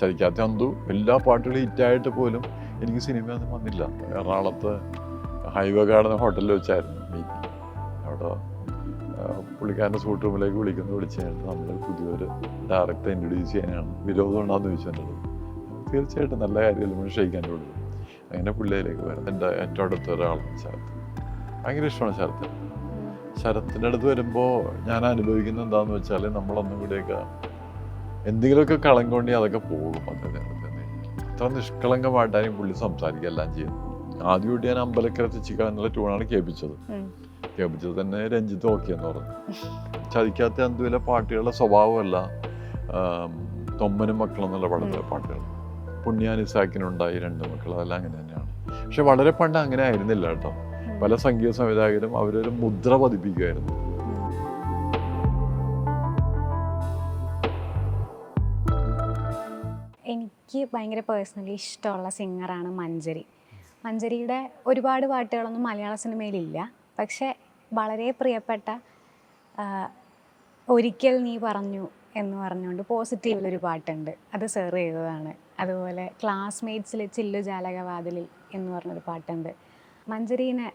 ചതിക്കാത്ത അന്തു എല്ലാ പാട്ടുകളും ഹിറ്റായിട്ട് പോലും എനിക്ക് സിനിമയൊന്നും വന്നില്ല. എറണാകുളത്ത് ഹൈവേ ഗാർഡൻ ഹോട്ടലിൽ വെച്ചായിരുന്നു മീറ്റിംഗ് അവിടെ പുള്ളിക്കാരന്റെ സൂട്ട് റൂമിലേക്ക് വിളിക്കുന്നു. വിളിച്ച് കഴിഞ്ഞിട്ട് നമ്മൾ പുതിയൊരു ഡയറക്ടറെ ഇൻട്രൊഡ്യൂസ് ചെയ്യാനാണ് വിരോധം ഉണ്ടോയെന്ന് ചോദിച്ചു എന്റെ തീർച്ചയായിട്ടും നല്ല കാര്യമല്ല നമ്മൾ ക്ഷയിക്കാൻ കൊടുക്കും അങ്ങനെ പുള്ളിയിലേക്ക് വരാം എന്റെ ഏറ്റവും അടുത്ത ഒരാളാണ് ശരത്ത്. ഭയങ്കര ഇഷ്ടമാണ് ശരത്ത്. ശരത്തിന്റെ അടുത്ത് വരുമ്പോൾ ഞാൻ അനുഭവിക്കുന്നത് എന്താണെന്ന് വെച്ചാൽ നമ്മളൊന്നും കൂടിയൊക്കെ എന്തെങ്കിലുമൊക്കെ കളം കൊണ്ടി അതൊക്കെ പോകും അങ്ങനെ. അത്ര നിഷ്കളങ്കമായിട്ടാണ് പുള്ളി സംസാരിക്കുക എല്ലാം ചെയ്യുന്നത്. ആദ്യമായിട്ട് ഞാൻ അമ്പലക്കര ചിക്ക എന്നുള്ള ട്യൂണാണ് കേൾപ്പിച്ചത്. കേൾപ്പിച്ചത് തന്നെ രഞ്ജിത്ത് ഓക്കെ എന്ന് പറഞ്ഞു. ചതിക്കാത്ത എന്തുവില പാട്ടുകളുടെ സ്വഭാവമല്ല തൊമ്മനും മക്കളും എന്നുള്ള പടത്തിലെ പാട്ടുകൾ പുണ്യാനിസാക്കിനുണ്ടായി രണ്ട് മക്കൾ അതെല്ലാം അങ്ങനെ തന്നെയാണ്. പക്ഷെ വളരെ പണ്ട് അങ്ങനെ ആയിരുന്നില്ല കേട്ടോ. പല സംഗീത സംവിധായകരും അവരൊരു മുദ്ര പതിപ്പിക്കുമായിരുന്നു. എനിക്ക് ഭയങ്കര പേഴ്സണലി ഇഷ്ടമുള്ള സിംഗറാണ് മഞ്ജരി. മഞ്ജരിയുടെ ഒരുപാട് പാട്ടുകളൊന്നും മലയാള സിനിമയിലില്ല പക്ഷെ വളരെ പ്രിയപ്പെട്ട ഒരിക്കൽ നീ പറഞ്ഞു എന്ന് പറഞ്ഞുകൊണ്ട് പോസിറ്റീവിലൊരു പാട്ടുണ്ട്. അത് സെർവ് ചെയ്തതാണ്. അതുപോലെ ക്ലാസ്മേറ്റ്സിൽ ചില്ലു ജാലകവാതിലിൽ എന്ന് പറഞ്ഞൊരു പാട്ടുണ്ട്. മഞ്ജരീനെ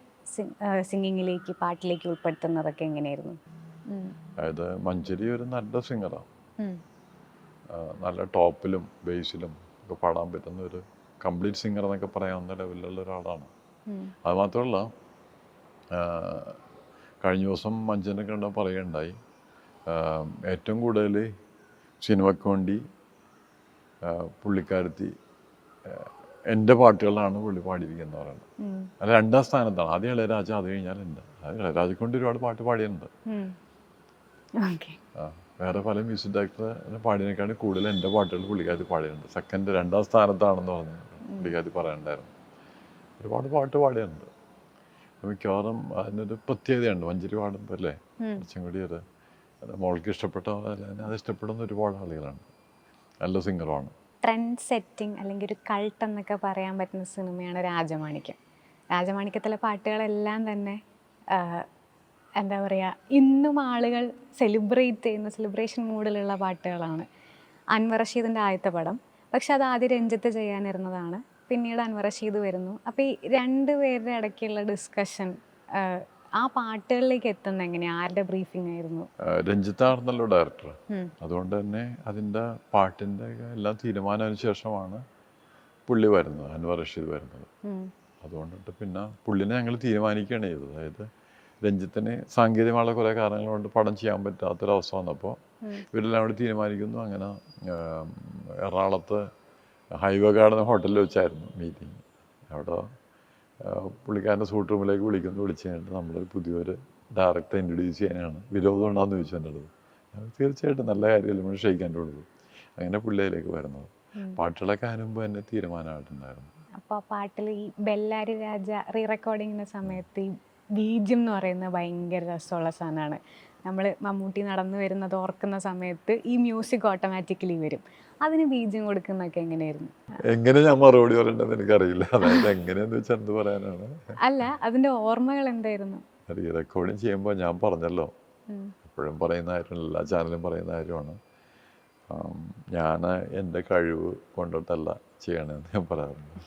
സിംഗിങ്ങിലേക്ക് പാട്ടിലേക്ക് ഉൾപ്പെടുത്തുന്നതൊക്കെ എങ്ങനെയായിരുന്നു? അതായത് മഞ്ജരി ഒരു നല്ല സിംഗറാണ് നല്ല ടോപ്പിലും ബേസിലും ഒക്കെ പാടാൻ പറ്റുന്ന ഒരു കംപ്ലീറ്റ് സിംഗർ എന്നൊക്കെ പറയാവുന്ന ലെവലിലുള്ള ഒരാളാണ്. അത് മാത്രമല്ല കഴിഞ്ഞ ദിവസം മഞ്ജനൊക്കെ കണ്ട പറയുകയുണ്ടായി ഏറ്റവും കൂടുതൽ സിനിമയ്ക്ക് വേണ്ടി പുള്ളിക്കാരത്തി എന്റെ പാട്ടുകളാണ് പുള്ളി പാടിയിരിക്കുന്നത് പറയുന്നത്. അത് രണ്ടാം സ്ഥാനത്താണ്. ആദ്യം ഇളയരാജ അത് കഴിഞ്ഞാൽ എന്റെ. അത് ഇളയരാജ കൊണ്ട് ഒരുപാട് പാട്ട് പാടിയിട്ടുണ്ട്. ആ, വേറെ പല മ്യൂസിക് ഡയറക്ടറെ കൂടുതൽ എന്റെ പാട്ടുകൾ പുള്ളിക്കാരി പാടിയിട്ടുണ്ട്. സെക്കൻഡ് രണ്ടാം സ്ഥാനത്താണെന്ന് പറഞ്ഞു പുള്ളിക്കാരി പറയണ്ടായിരുന്നു. ഒരുപാട് പാട്ട് പാടിയിട്ടുണ്ട്. മിക്കവാറും അതിനൊരു പ്രത്യേകതയുണ്ട്. മഞ്ചേരി പാടുമ്പോൾ അല്ലേ. കുറച്ചും കൂടി ഒരു മോൾക്ക് ഇഷ്ടപ്പെട്ട അത് ഇഷ്ടപ്പെടുന്ന ഒരുപാട് ആളുകളാണ് നല്ല സിംഗറാണ് ട്രെൻഡ് സെറ്റിംഗ് അല്ലെങ്കിൽ ഒരു കൾട്ട് എന്നൊക്കെ പറയാൻ പറ്റുന്ന സിനിമയാണ് രാജമാണിക്യം. രാജമാണിക്യത്തിലെ പാട്ടുകളെല്ലാം തന്നെ എന്താ പറയുക ഇന്നും ആളുകൾ സെലിബ്രേറ്റ് ചെയ്യുന്ന സെലിബ്രേഷൻ മൂഡിലുള്ള പാട്ടുകളാണ്. അൻവർ റഷീദിന്റെ ആദ്യത്തെ പടം. പക്ഷെ അത് ആദ്യം രഞ്ജിത്ത് ചെയ്യാനിരുന്നതാണ്. പിന്നീട് അൻവർ റഷീദ് വരുന്നു. അപ്പോൾ ഈ രണ്ട് പേരുടെ ഇടയ്ക്കുള്ള ഡിസ്കഷൻ ആ പാട്ടുകളിലേക്ക് എത്തുന്ന എങ്ങനെയാണ് ആരുടെ ബ്രീഫിംഗ് ആയിരുന്നു? രഞ്ജിത്താണെന്നല്ലോ ഡയറക്ടർ അതുകൊണ്ട് തന്നെ അതിന്റെ പാട്ടിന്റെ എല്ലാം തീരുമാനത്തിന് ശേഷമാണ് പുള്ളി വരുന്നത് അൻവർ റഷീദ് വരുന്നത്. അതുകൊണ്ടിട്ട് പിന്നെ പുള്ളിനെ ഞങ്ങൾ തീരുമാനിക്കുകയാണ് ചെയ്തത്. അതായത് രഞ്ജിത്തിന് സാങ്കേതികമായ കുറേ കാരണങ്ങൾ കൊണ്ട് പടം ചെയ്യാൻ പറ്റാത്തൊരവസ്ഥ വന്നപ്പോൾ. ഇവരെല്ലാം അവിടെ തീരുമാനിക്കുന്നു. അങ്ങനെ എറണാകുളത്ത് ഹൈവേ ഗാർഡൻ ഹോട്ടലിൽ വെച്ചായിരുന്നു മീറ്റിംഗ്. അവിടെ പുള്ളിക്കാരന്റെ സൂട്ട് റൂമിലേക്ക് വിളിക്കുന്നു. വിളിച്ചു കഴിഞ്ഞിട്ട് നമ്മൾ പുതിയൊരു ഡയറക്റ്റ് ഇൻട്രൊഡ്യൂസ് ചെയ്യാനാണ്. വിരോധം ഉണ്ടാകുന്ന ചോദിച്ചു എന്റെ അടുത്ത്. തീർച്ചയായിട്ടും നല്ല കാര്യമല്ല നമ്മൾ ക്ഷയിക്കാൻ കൊടുക്കും അങ്ങനെ പുള്ളിയിലേക്ക് വരുന്നത്. പാട്ടുകളൊക്കെ അതിനുമ്പ് തന്നെ തീരുമാനമായിട്ടുണ്ടായിരുന്നു. അപ്പോൾ പാട്ടിൽ ഈ ബെല്ലാരി രാജ റീ റെക്കോർഡിങ്ങിന്റെ സമയത്ത് ഈ ബീജം എന്ന് പറയുന്നത് ഭയങ്കര രസമുള്ള സാധനമാണ്. നമ്മൾ മമ്മൂട്ടി നടന്നു വരുന്നത് ഓർക്കുന്ന സമയത്ത് ഈ മ്യൂസിക് ഓട്ടോമാറ്റിക്കലി വരും. അതിന് ബീജം കൊടുക്കുന്നൊക്കെ എങ്ങനെയായിരുന്നു? എങ്ങനെ ഞാൻ മറുപടി പറയണ്ടെന്ന് എനിക്കറിയില്ല. അതായത് എങ്ങനെയെന്ന് വെച്ചാൽ എന്ത് പറയാനാണ്? അല്ല അതിന്റെ ഓർമ്മകൾ എന്തായിരുന്നു? റെക്കോർഡിങ് ചെയ്യുമ്പോൾ ഞാൻ പറഞ്ഞല്ലോ. എപ്പോഴും പറയുന്ന കാര്യം എല്ലാ ചാനലും പറയുന്ന കാര്യമാണ്. ഞാൻ എന്റെ കഴിവ് കൊണ്ടിട്ടല്ല ചെയ്യണമെന്ന് ഞാൻ പറയാറുണ്ട്.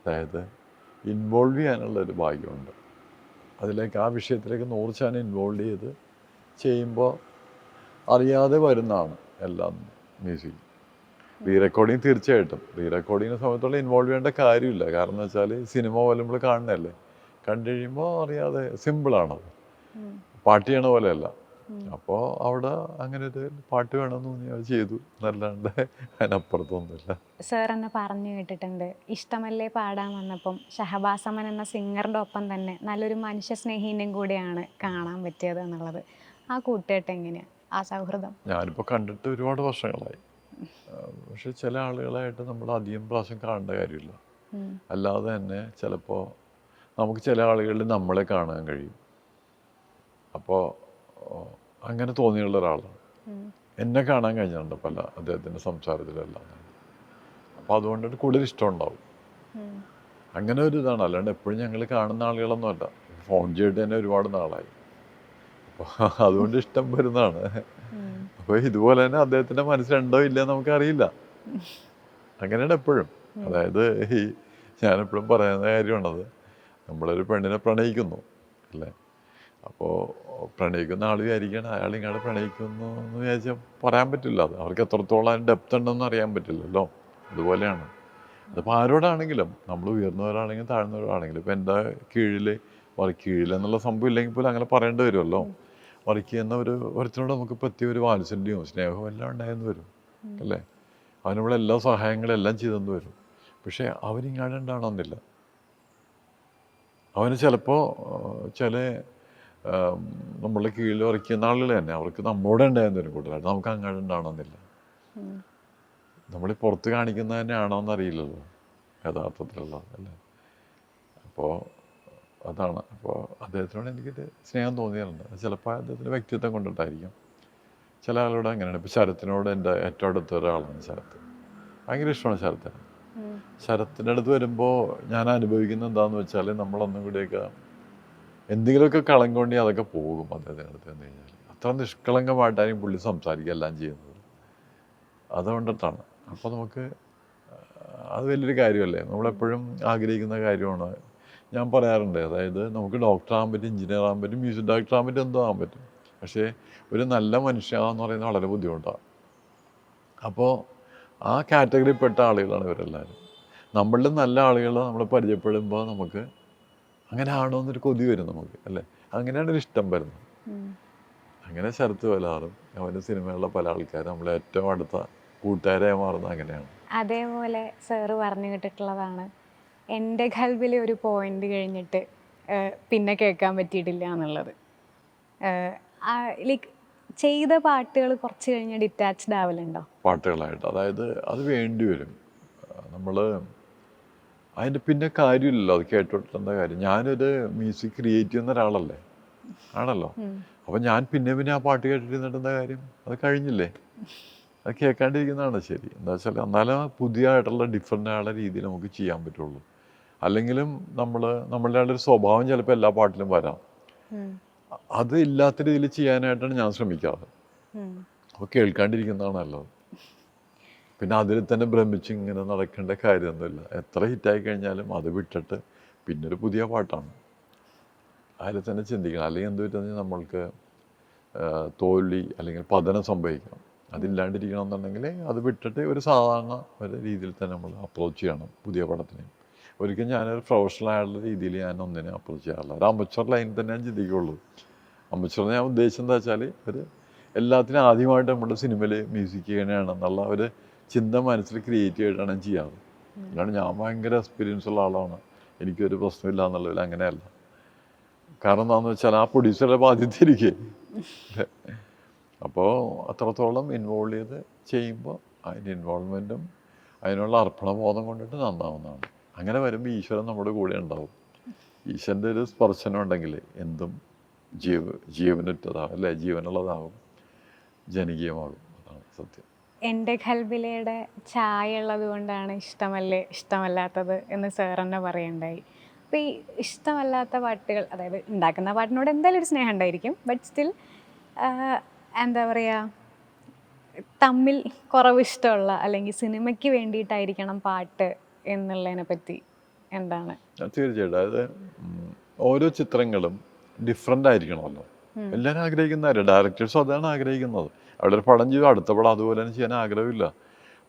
അതായത് ഇൻവോൾവ് ചെയ്യാനുള്ള ഒരു ഭാഗ്യമുണ്ട്. അതിലേക്ക് ആ വിഷയത്തിലേക്ക് നൂറ് ശതമാനം ഇൻവോൾവ് ചെയ്ത് ചെയ്യുമ്പോൾ അറിയാതെ വരുന്നതാണ് എല്ലാം മ്യൂസിക്. റീ റെക്കോർഡിങ് തീർച്ചയായിട്ടും. റീ റെക്കോർഡിങ്ങിനെ സമയത്തുള്ള ഇൻവോൾവ് ചെയ്യേണ്ട കാര്യമില്ല. കാരണം എന്ന് വെച്ചാൽ സിനിമ പോലെ നമ്മൾ കാണുന്നതല്ലേ. കണ്ടു കഴിയുമ്പോൾ അറിയാതെ സിമ്പിളാണത്. പാട്ട് ചെയ്യണ പോലെയല്ല. അപ്പോൾ അവിടെ അങ്ങനെ ഒരു പാട്ട് വേണമെന്ന് തോന്നി. അത് ചെയ്തു. എന്നല്ലാണ്ട് അതിനപ്പുറത്തൊന്നുമില്ല. സാർ എന്നെ പറഞ്ഞു കേട്ടിട്ടുണ്ട്. ഇഷ്ടമല്ലേ പാടാൻ വന്നപ്പം? ഷഹബാസമൻ എന്ന സിംഗറിന്റെ ഒപ്പം തന്നെ നല്ലൊരു മനുഷ്യ സ്നേഹീനും കൂടിയാണ് കാണാൻ പറ്റിയത് എന്നുള്ളത്. ആ കൂട്ടുകെട്ട് എങ്ങനെയാണ് ആ സൗഹൃദം? ഞാനിപ്പോൾ കണ്ടിട്ട് ഒരുപാട് വർഷങ്ങളായി. പക്ഷെ ചില ആളുകളായിട്ട് നമ്മൾ അധികം പ്രാവശ്യം കാണേണ്ട കാര്യമില്ല. അല്ലാതെ തന്നെ ചിലപ്പോൾ നമുക്ക് ചില ആളുകളിൽ നമ്മളെ കാണാൻ കഴിയും. അപ്പോൾ അങ്ങനെ തോന്നിയുള്ള ഒരാളാണ്. എന്നെ കാണാൻ കഴിഞ്ഞിട്ടുണ്ട് പല അദ്ദേഹത്തിന്റെ സംസാരത്തിലെല്ലാം. അപ്പോൾ അതുകൊണ്ട് കൂടുതൽ ഇഷ്ടം ഉണ്ടാവും. അങ്ങനെ ഒരു ഇതാണ്. അല്ലാണ്ട് എപ്പോഴും ഞങ്ങൾ കാണുന്ന ആളുകളൊന്നുമല്ല ഫോൺ ചെയ്തിട്ട് തന്നെ ഒരുപാട് നാളായി. അപ്പോൾ അതുകൊണ്ട് ഇഷ്ടം വരുന്നതാണ്. അപ്പോൾ ഇതുപോലെ തന്നെ അദ്ദേഹത്തിന്റെ മനസ്സിലുണ്ടോ ഇല്ലയോ നമുക്കറിയില്ല അങ്ങനെയാണ് എപ്പോഴും. അതായത് ഈ ഞാനെപ്പോഴും പറയുന്ന കാര്യമാണത്. നമ്മളൊരു പെണ്ണിനെ പ്രണയിക്കുന്നു. അല്ലേ? അപ്പോൾ പ്രണയിക്കുന്ന ആൾ വിചാരിക്കണം അയാൾ ഇങ്ങോട്ട് പ്രണയിക്കുന്നു എന്ന് വിചാരിച്ചാൽ പറയാൻ പറ്റില്ല. അത് അവർക്ക് എത്രത്തോളം അതിന് ഡെപ്ത് ഉണ്ടെന്ന് അറിയാൻ പറ്റില്ലല്ലോ. അതുപോലെയാണ്. അതിപ്പോൾ ആരോടാണെങ്കിലും നമ്മൾ ഉയർന്നവരാണെങ്കിലും താഴ്ന്നവരാണെങ്കിലും ഇപ്പോൾ എന്റെ കീഴിൽ വർക്ക് കീഴിൽ എന്നുള്ള സംഭവം ഇല്ലെങ്കിൽ പോലും അങ്ങനെ പറയേണ്ടി വരുമല്ലോ. വർക്ക് ചെയ്യുന്ന ഒരു ഒരുത്തിനോട് നമുക്ക് പറ്റിയ ഒരു വാത്സല്യവും സ്നേഹവും എല്ലാം ഉണ്ടായെന്ന് വരും. അല്ലേ? അവനുള്ള എല്ലാ സഹായങ്ങളും എല്ലാം ചെയ്തെന്ന് വരും. പക്ഷേ അവനിങ്ങാണ്ട് ഉണ്ടാവണമെന്നില്ല. അവന് ചിലപ്പോൾ ചില നമ്മളെ കീഴിൽ വർക്ക് ചെയ്യുന്ന ആളുകൾ തന്നെ. അവർക്ക് നമ്മളോട് ഉണ്ടായെന്ന് ഒരു കൂടുതലായിട്ട് നമുക്ക് അങ്ങോട്ട് ഉണ്ടാവണമെന്നില്ല. നമ്മൾ പുറത്ത് കാണിക്കുന്നത് തന്നെയാണോ എന്നറിയില്ലല്ലോ യഥാർത്ഥത്തിലുള്ളത് അല്ലേ? അപ്പോൾ അതാണ്. അപ്പോൾ അദ്ദേഹത്തിനോട് എനിക്കൊരു സ്നേഹം തോന്നിയിട്ടുണ്ട് ചിലപ്പോൾ അദ്ദേഹത്തിന്റെ വ്യക്തിത്വം കൊണ്ടിട്ടായിരിക്കും. ചില ആളോട് അങ്ങനെയാണ്. ഇപ്പോൾ ശരത്തിനോട് എന്റെ ഏറ്റവും അടുത്ത ഒരാളാണ് ശരത്ത്. ഭയങ്കര ഇഷ്ടമാണ് ശരത്തിന്. ശരത്തിന്റെ അടുത്ത് വരുമ്പോൾ ഞാൻ അനുഭവിക്കുന്നത് എന്താണെന്ന് വെച്ചാൽ നമ്മളൊന്നും കൂടിയൊക്കെ എന്തെങ്കിലുമൊക്കെ കളങ്കം ഉണ്ടെങ്കിൽ അതൊക്കെ പോകും അദ്ദേഹത്തിന്റെ അടുത്ത് എന്ന് കഴിഞ്ഞാൽ അത്ര നിഷ്കളങ്കമായിട്ടായിരിക്കും പുള്ളി സംസാരിക്കുക എല്ലാം ചെയ്യുന്നത്. അതുകൊണ്ടിട്ടാണ്. അപ്പോൾ നമുക്ക് അത് വലിയൊരു കാര്യമല്ലേ? നമ്മളെപ്പോഴും ആഗ്രഹിക്കുന്ന കാര്യമാണ്. ഞാൻ പറയാറുണ്ട് അതായത് നമുക്ക് ഡോക്ടർ ആകാൻ പറ്റും എഞ്ചിനീയർ ആകാൻ പറ്റും മ്യൂസിക് ഡയറക്ടർ ആകാൻ പറ്റും എന്തോ ആകാൻ പറ്റും. പക്ഷേ ഒരു നല്ല മനുഷ്യനാകാന്ന് പറയുന്നത് വളരെ ബുദ്ധിമുട്ടാണ്. അപ്പോൾ ആ കാറ്റഗറിയിൽപ്പെട്ട ആളുകളാണ് ഇവരെല്ലാവരും. നമ്മളിൽ നല്ല ആളുകളെ നമ്മൾ പരിചയപ്പെടുമ്പോൾ നമുക്ക് അങ്ങനെ ആണോ എന്നൊരു കൊതി വരും നമുക്ക് അല്ലേ? അങ്ങനെയാണ് ഒരു ഇഷ്ടം വരുന്നത്. അങ്ങനെ ശരത്ത് വലാറും അവന്റെ സിനിമയുള്ള പല ആൾക്കാരും നമ്മളെ ഏറ്റവും അടുത്ത കൂട്ടുകാരായി മാറുന്നത് അങ്ങനെയാണ്. അതേപോലെ സാറ് പറഞ്ഞു കേട്ടിട്ടുള്ളതാണ് എന്റെ ഖൽബിൽ ഒരു പോയിന്റ് കഴിഞ്ഞിട്ട് പിന്നെ കേൾക്കാൻ പറ്റിയിട്ടില്ല എന്നുള്ളത്. ലൈക്ക് ചെയ്ത പാട്ടുകൾ കുറച്ച് കഴിഞ്ഞ് ഡിറ്റാച്ച്ഡ് ആവലുണ്ടോ? പാട്ടുകളായിട്ട്. അതായത് അത് വേണ്ടി വരും. നമ്മൾ അതിന്റെ പിന്നെ കാര്യമില്ലല്ലോ അത് കേട്ടോട്ടെന്ന കാര്യം. ഞാനൊരു മ്യൂസിക് ക്രിയേറ്റ് ചെയ്യുന്ന ഒരാളല്ലേ? ആണല്ലോ. അപ്പം ഞാൻ പിന്നെ പിന്നെ ആ പാട്ട് കേട്ടിരുന്നിട്ട് എന്താ കാര്യം? അത് കഴിഞ്ഞില്ലേ? അത് കേൾക്കാണ്ടിരിക്കുന്നതാണ് ശരി. എന്താ വെച്ചാൽ എന്നാലും പുതിയ ആയിട്ടുള്ള ഡിഫറെന്റ് ആയുള്ള രീതിയിൽ നമുക്ക് ചെയ്യാൻ പറ്റുള്ളൂ. അല്ലെങ്കിലും നമ്മൾ നമ്മളുടെ ആളുടെ ഒരു സ്വഭാവം ചിലപ്പോൾ എല്ലാ പാട്ടിലും വരാം. അത് ഇല്ലാത്ത രീതിയിൽ ചെയ്യാനായിട്ടാണ് ഞാൻ ശ്രമിക്കാറ്. അപ്പോൾ കേൾക്കാണ്ടിരിക്കുന്നതാണ് നല്ലത്. പിന്നെ അതിൽ തന്നെ ഭ്രമിച്ച് ഇങ്ങനെ നടക്കേണ്ട കാര്യമൊന്നുമില്ല. എത്ര ഹിറ്റായി കഴിഞ്ഞാലും അത് വിട്ടിട്ട് പിന്നെ ഒരു പുതിയ പാട്ടാണ്. അതിൽ തന്നെ ചിന്തിക്കണം. അല്ലെങ്കിൽ എന്ത് പറ്റുന്ന നമ്മൾക്ക് തോൽവി അല്ലെങ്കിൽ പതനം സംഭവിക്കണം. അതില്ലാണ്ടിരിക്കണം എന്നുണ്ടെങ്കിൽ അത് വിട്ടിട്ട് ഒരു സാധാരണ ഒരു രീതിയിൽ തന്നെ നമ്മൾ അപ്രോച്ച് ചെയ്യണം പുതിയ പടത്തിനെയും. ഒരിക്കലും ഞാനൊരു പ്രൊഫഷണൽ ആയിട്ടുള്ള രീതിയിൽ ഞാൻ ഒന്നിനെ അപ്രോച്ച് ചെയ്യാറില്ല ഒരു അമച്ചർ ലൈനിൽ തന്നെ ഞാൻ ചിന്തിക്കുള്ളൂ. അമച്ചർ ഞാൻ ഉദ്ദേശം എന്താ വെച്ചാൽ ഒരു എല്ലാത്തിനും ആദ്യമായിട്ട് നമ്മുടെ സിനിമയിൽ മ്യൂസിക് ചെയ്യണമെന്നുള്ള ഒരു ചിന്ത മനസ്സിൽ ക്രിയേറ്റീവായിട്ടാണ് ചെയ്യാറ്. അല്ലാണ്ട് ഞാൻ ഭയങ്കര എക്സ്പീരിയൻസ് ഉള്ള ആളാണ്. എനിക്കൊരു പ്രശ്നമില്ല എന്നുള്ളതിൽ അങ്ങനെയല്ല. കാരണം എന്താണെന്ന് വെച്ചാൽ ആ പ്രൊഡ്യൂസറുടെ ബാധ്യത ഇരിക്കേ അപ്പോൾ അത്രത്തോളം ഇൻവോൾവ് ചെയ്ത് ചെയ്യുമ്പോൾ അതിന്റെ ഇൻവോൾവ്മെന്റും അതിനുള്ള അർപ്പണബോധം കൊണ്ടിട്ട് നന്നാവുന്നതാണ്. അങ്ങനെ വരുമ്പോൾ ഈശ്വരൻ നമ്മുടെ കൂടെ ഉണ്ടാവും. ഈശ്വരന്റെ ഒരു സ്പർശനം ഉണ്ടെങ്കിൽ എന്തും ജീവ ജീവനുറ്റതാവും അല്ലേ? ജീവനുള്ളതാവും. ജനകീയമാകും. അതാണ് സത്യം. എന്റെ ഖൽബിലയുടെ ചായ ഉള്ളത് കൊണ്ടാണ് ഇഷ്ടമല്ലേ ഇഷ്ടമല്ലാത്തത് എന്ന് സാർ തന്നെ പറയുണ്ടായി. അപ്പോൾ ഈ ഇഷ്ടമല്ലാത്ത പാട്ടുകൾ അതായത് ഉണ്ടാക്കുന്ന പാട്ടിനോട് എന്തായാലും ഒരു സ്നേഹം ഉണ്ടായിരിക്കും. ബട്ട് സ്റ്റിൽ എന്താ പറയുക തമ്മിൽ കുറവ് ഇഷ്ടമുള്ള അല്ലെങ്കിൽ സിനിമയ്ക്ക് വേണ്ടിയിട്ടായിരിക്കണം പാട്ട് എന്നുള്ളതിനെ പറ്റി എന്താണ്? തീർച്ചയായിട്ടും. അതായത് ഓരോ ചിത്രങ്ങളും ഡിഫറെന്റ് ആയിരിക്കണമല്ലോ. എല്ലാവരും ആഗ്രഹിക്കുന്നവരും ഡയറക്ടേഴ്സും അതാണ് ആഗ്രഹിക്കുന്നത്. അവിടെ ഒരു പടം ചെയ്യുക അടുത്ത പടം അതുപോലെ തന്നെ ചെയ്യാൻ ആഗ്രഹമില്ല.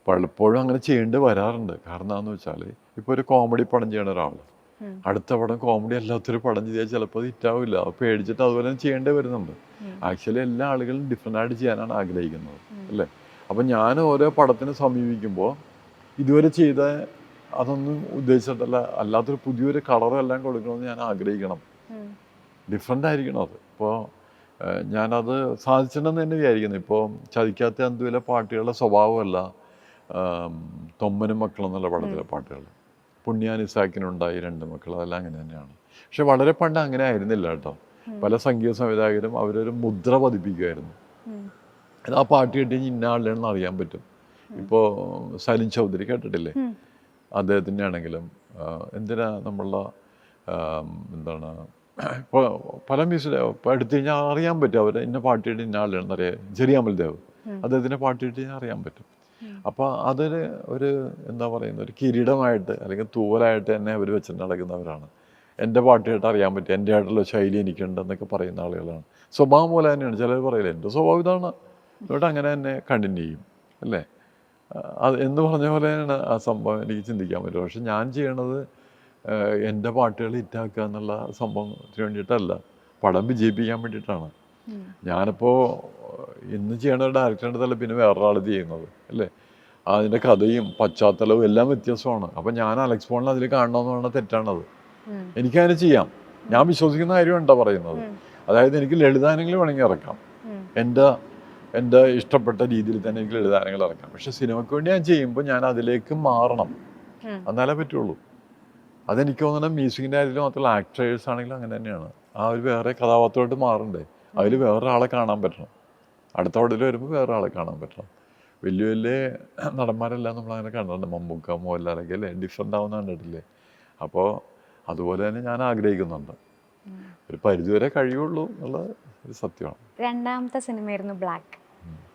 പലപ്പോഴും അങ്ങനെ ചെയ്യേണ്ടി വരാറുണ്ട്. കാരണം എന്താണെന്ന് വെച്ചാൽ ഇപ്പോൾ ഒരു കോമഡി പടം ചെയ്യണ ഒരാൾ അടുത്ത പടം കോമഡി അല്ലാത്തൊരു പടം ചെയ്താൽ ചിലപ്പോൾ അത് ഹിറ്റാവില്ല പേടിച്ചിട്ട് അതുപോലെ തന്നെ ചെയ്യേണ്ടി വരുന്നുണ്ട്. ആക്ച്വലി എല്ലാ ആളുകളും ഡിഫറെന്റ് ആയിട്ട് ചെയ്യാനാണ് ആഗ്രഹിക്കുന്നത്. അല്ലേ? അപ്പം ഞാൻ ഓരോ പടത്തിനെ സമീപിക്കുമ്പോൾ ഇതുവരെ ചെയ്ത അതൊന്നും ഉദ്ദേശിച്ചിട്ടല്ല. അല്ലാത്തൊരു പുതിയൊരു കളറും എല്ലാം കൊടുക്കണമെന്ന് ഞാൻ ആഗ്രഹിക്കണം. ഡിഫറെന്റ് ആയിരിക്കണം അത്. ഇപ്പോൾ ഞാനത് സാധിച്ചിട്ടുണ്ടെന്ന് തന്നെ വിചാരിക്കുന്നു. ഇപ്പോൾ ചതിക്കാത്ത അന്തുവിലെ പാട്ടുകളുടെ സ്വഭാവമല്ല തൊമ്മനും മക്കളും എന്നുള്ള പടത്തിലെ പാട്ടുകൾ. പുണ്യാനിസാക്കിനുണ്ടായി രണ്ട് മക്കൾ അതെല്ലാം അങ്ങനെ തന്നെയാണ്. പക്ഷെ വളരെ പണ്ട് അങ്ങനെ ആയിരുന്നില്ല കേട്ടോ. പല സംഗീത സംവിധായകരും അവരൊരു മുദ്ര പതിപ്പിക്കുമായിരുന്നു. ആ പാട്ട് കിട്ടി ഇന്ന ആളുടെയാണെന്ന് അറിയാൻ പറ്റും. ഇപ്പോൾ സലിൻ ചൗധരി കേട്ടിട്ടില്ലേ. അദ്ദേഹത്തിന്റെ ആണെങ്കിലും എന്തിനാ നമ്മളുടെ എന്താണ് ഇപ്പോൾ പല ഇപ്പോൾ എടുത്തു കഴിഞ്ഞാൽ അറിയാൻ പറ്റും. അവർ ഇന്ന പാട്ട് കേട്ട് ഇന്ന ആളുടെയാണെന്ന് അറിയാം. ജെറിയാമൽ ദേവ് അദ്ദേഹത്തിന്റെ പാട്ട് ഞാൻ അറിയാൻ പറ്റും. അപ്പോൾ അതൊരു ഒരു എന്താ പറയുന്ന ഒരു കിരീടമായിട്ട് അല്ലെങ്കിൽ തൂവലായിട്ട് തന്നെ അവർ വെച്ചിട്ട് നടക്കുന്നവരാണ്. എന്റെ പാട്ട് കേട്ട് അറിയാൻ പറ്റും. എന്റെ ആയിട്ടുള്ള ശൈലി എനിക്കുണ്ട് എന്നൊക്കെ പറയുന്ന ആളുകളാണ്. സ്വഭാവം പോലെ തന്നെയാണ്. ചിലർ പറയില്ല എന്റെ സ്വഭാവം ഇതാണ്. എന്നിട്ട് അങ്ങനെ തന്നെ കണ്ടിന്യൂ ചെയ്യും. അല്ലേ? അത് എന്ന് പറഞ്ഞ പോലെയാണ് ആ സംഭവം? എനിക്ക് ചിന്തിക്കാൻ പറ്റും പക്ഷെ ഞാൻ ചെയ്യണത് എന്റെ പാട്ടുകൾ ഹിറ്റാക്കുക എന്നുള്ള സംഭവത്തിന് വേണ്ടിയിട്ടല്ല. പടം വിജയിപ്പിക്കാൻ വേണ്ടിയിട്ടാണ്. ഞാനിപ്പോൾ ഇന്ന് ചെയ്യണ ഡയറക്ടറിന്റെ തല പിന്നെ വേറൊരാൾ ചെയ്യുന്നത് അല്ലേ? അതിന്റെ കഥയും പശ്ചാത്തലവും എല്ലാം വ്യത്യാസമാണ്. അപ്പം ഞാൻ അലക്സ് ഫോണിൽ അതിൽ കാണണമെന്ന് പറഞ്ഞാൽ തെറ്റാണത്. എനിക്കതിന് ചെയ്യാം. ഞാൻ വിശ്വസിക്കുന്ന കാര്യം എന്താ പറയുന്നത് അതായത് എനിക്ക് ലളിതാനങ്ങൾ വേണമെങ്കിൽ ഇറക്കാം. എന്റെ എന്റെ ഇഷ്ടപ്പെട്ട രീതിയിൽ തന്നെ എനിക്ക് ലളിതാനങ്ങൾ ഇറക്കാം. പക്ഷെ സിനിമയ്ക്ക് വേണ്ടി ഞാൻ ചെയ്യുമ്പോൾ ഞാൻ അതിലേക്ക് മാറണം. എന്നാലേ പറ്റുള്ളൂ. അതെനിക്ക് തോന്നുന്നത് മ്യൂസിക്കിന്റെ കാര്യത്തിൽ മാത്രമല്ല ആക്ടേഴ്സ് ആണെങ്കിലും അങ്ങനെ തന്നെയാണ്. ആ ഒരു വേറെ കഥാപാത്രമായിട്ട് മാറണ്ടേ? അതിൽ വേറൊരാളെ കാണാൻ പറ്റണം. അടുത്ത പടത്തിൽ വരുമ്പോൾ വേറെ ആളെ കാണാൻ പറ്റണം. വലിയ വലിയ നടന്മാരെല്ലാം നമ്മൾ അങ്ങനെ കണ്ടിട്ടുണ്ട്. മമ്മൂക്ക മോഹൻലാലൊക്കെ അല്ലേ? ഡിഫറെന്റ് ആവുന്ന കണ്ടിട്ടില്ലേ? അപ്പോൾ അതുപോലെ തന്നെ ഞാൻ ആഗ്രഹിക്കുന്നുണ്ട്. ഒരു പരിധിവരെ കഴിയുള്ളൂ എന്നുള്ള ഒരു സത്യമാണ്. രണ്ടാമത്തെ സിനിമയായിരുന്നു ബ്ലാക്ക്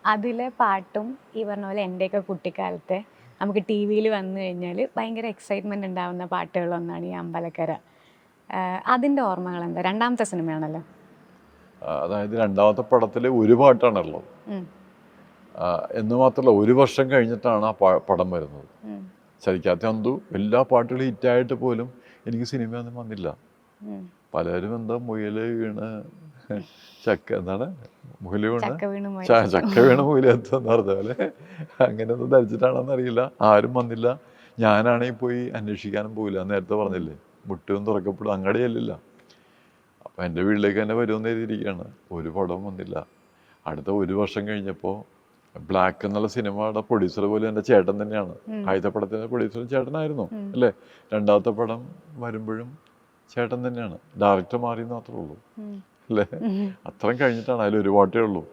അതിലെ പാട്ടും ഈ പറഞ്ഞ പോലെ എന്റെയൊക്കെ കുട്ടിക്കാലത്തെ നമുക്ക് ടി വിയിൽ വന്നു കഴിഞ്ഞാൽ ഭയങ്കര എക്സൈറ്റ്മെന്റ് ഉണ്ടാവുന്ന പാട്ടുകളൊന്നാണ് ഈ അമ്പലക്കര. അതിന്റെ ഓർമ്മകൾ എന്താ? രണ്ടാമത്തെ സിനിമയാണല്ലോ. അതായത് രണ്ടാമത്തെ പടത്തിൽ ഒരു പാട്ടാണുള്ളത്. എന്ന് മാത്രമല്ല ഒരു വർഷം കഴിഞ്ഞിട്ടാണ് ആ പടം വരുന്നത്. ശരിക്കാത്ത എന്തു അന്തു എല്ലാ പാട്ടുകളും ഹിറ്റായിട്ട് പോലും എനിക്ക് സിനിമയൊന്നും വന്നില്ല. പലരും എന്താ മുയൽ വീണ് ചക്ക എന്താണ് മുഹലി വീണ്. ചക്ക വീണ് പോയി. എന്ന് പറഞ്ഞ പോലെ. അങ്ങനെയൊന്നും ധരിച്ചിട്ടാണെന്ന് അറിയില്ല. ആരും വന്നില്ല. ഞാനാണെങ്കിൽ പോയി അന്വേഷിക്കാനും പോയില്ല നേരത്തെ പറഞ്ഞില്ലേ മുട്ടും തുറക്കപ്പെടും. അങ്ങടെ ചെല്ലില്ല. അപ്പം എന്റെ വീട്ടിലേക്ക് തന്നെ വരുമെന്ന് എഴുതിയിരിക്കുകയാണ്. ഒരു പടവും വന്നില്ല. അടുത്ത ഒരു വർഷം കഴിഞ്ഞപ്പോൾ ബ്ലാക്ക് എന്നുള്ള സിനിമയുടെ പ്രൊഡ്യൂസർ പോലും എന്റെ ചേട്ടൻ തന്നെയാണ്. ആദ്യത്തെ പടത്തിന്റെ പ്രൊഡ്യൂസർ ചേട്ടനായിരുന്നു. അല്ലേ? രണ്ടാമത്തെ പടം വരുമ്പോഴും ചേട്ടൻ തന്നെയാണ്. ഡയറക്ടർ മാറി മാത്രമേ ഉള്ളൂ. അല്ലേ? അത്രയും കഴിഞ്ഞിട്ടാണ് അതിൽ ഒരു പാട്ടേ ഉള്ളൂ.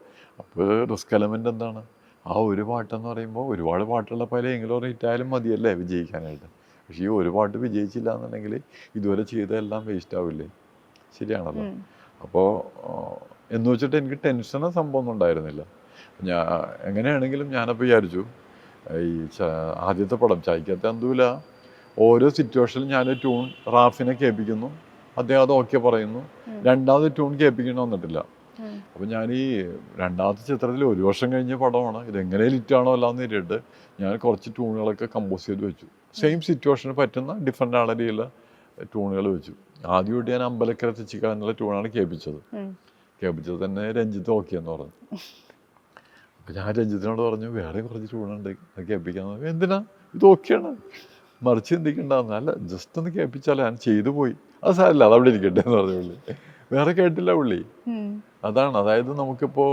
അപ്പോൾ റിസ്ക് എലമെന്റ് എന്താണ്? ആ ഒരു പാട്ടെന്ന് പറയുമ്പോൾ ഒരുപാട് പാട്ടുള്ള പല എങ്കിലും ഹിറ്റായാലും മതിയല്ലേ വിജയിക്കാനായിട്ട്. പക്ഷേ ഈ ഒരു പാട്ട് വിജയിച്ചില്ല എന്നുണ്ടെങ്കിൽ ഇതുവരെ ചെയ്തതെല്ലാം വേസ്റ്റ് ആവില്ലേ? ശരിയാണല്ലോ. അപ്പോൾ എന്ന് വെച്ചിട്ട് എനിക്ക് ടെൻഷനോ സംഭവം ഒന്നും ഉണ്ടായിരുന്നില്ല. ഞാൻ എങ്ങനെയാണെങ്കിലും ഞാനപ്പോൾ വിചാരിച്ചു ഈ ആദ്യത്തെ പടം ചായ്ക്കത്തെ അന്തൂല. ഓരോ സിറ്റുവേഷനിലും ഞാൻ ട്യൂൺ റാഫിനെ കേൾപ്പിക്കുന്നു. അദ്ദേഹം അത് ഓക്കെ പറയുന്നു. രണ്ടാമത് ട്യൂൺ കേൾപ്പിക്കണം വന്നിട്ടില്ല. അപ്പൊ ഞാൻ ഈ രണ്ടാമത്തെ ചിത്രത്തിൽ ഒരു വർഷം കഴിഞ്ഞ പടമാണ്. ഇതെങ്ങനെ ലിറ്റാണോ അല്ലാന്ന് നേരിട്ട് ഞാൻ കുറച്ച് ട്യൂണുകളൊക്കെ കമ്പോസ് ചെയ്ത് വെച്ചു. സെയിം സിറ്റുവേഷന് പറ്റുന്ന ഡിഫറെന്റ് ആളുടെയുള്ള ട്യൂണുകൾ വെച്ചു. ആദ്യമായിട്ട് ഞാൻ അമ്പലക്കര തെച്ചിക്ക എന്നുള്ള ട്യൂണാണ് കേൾപ്പിച്ചത്. കേൾപ്പിച്ചത് തന്നെ രഞ്ജിത്ത് ഓക്കെ എന്ന് പറഞ്ഞു. അപ്പം ഞാൻ രഞ്ജിത്തിനോട് പറഞ്ഞു വേറെ കുറച്ച് ട്യൂണുണ്ട് അത് കേൾപ്പിക്കാന്ന് എന്തിനാ? ഇത് ഓക്കെയാണ്. മറിച്ച് ചിന്തിക്കണ്ടെന്ന് അല്ല ജസ്റ്റ് ഒന്ന് കേൾപ്പിച്ചാലോ ഞാൻ ചെയ്തു പോയി. അത് സാരമില്ല അത് അവിടെ ഇരിക്കട്ടെ എന്ന് പറഞ്ഞു പുള്ളി. വേറെ കേട്ടില്ല പുള്ളി. അതാണ് അതായത് നമുക്കിപ്പോൾ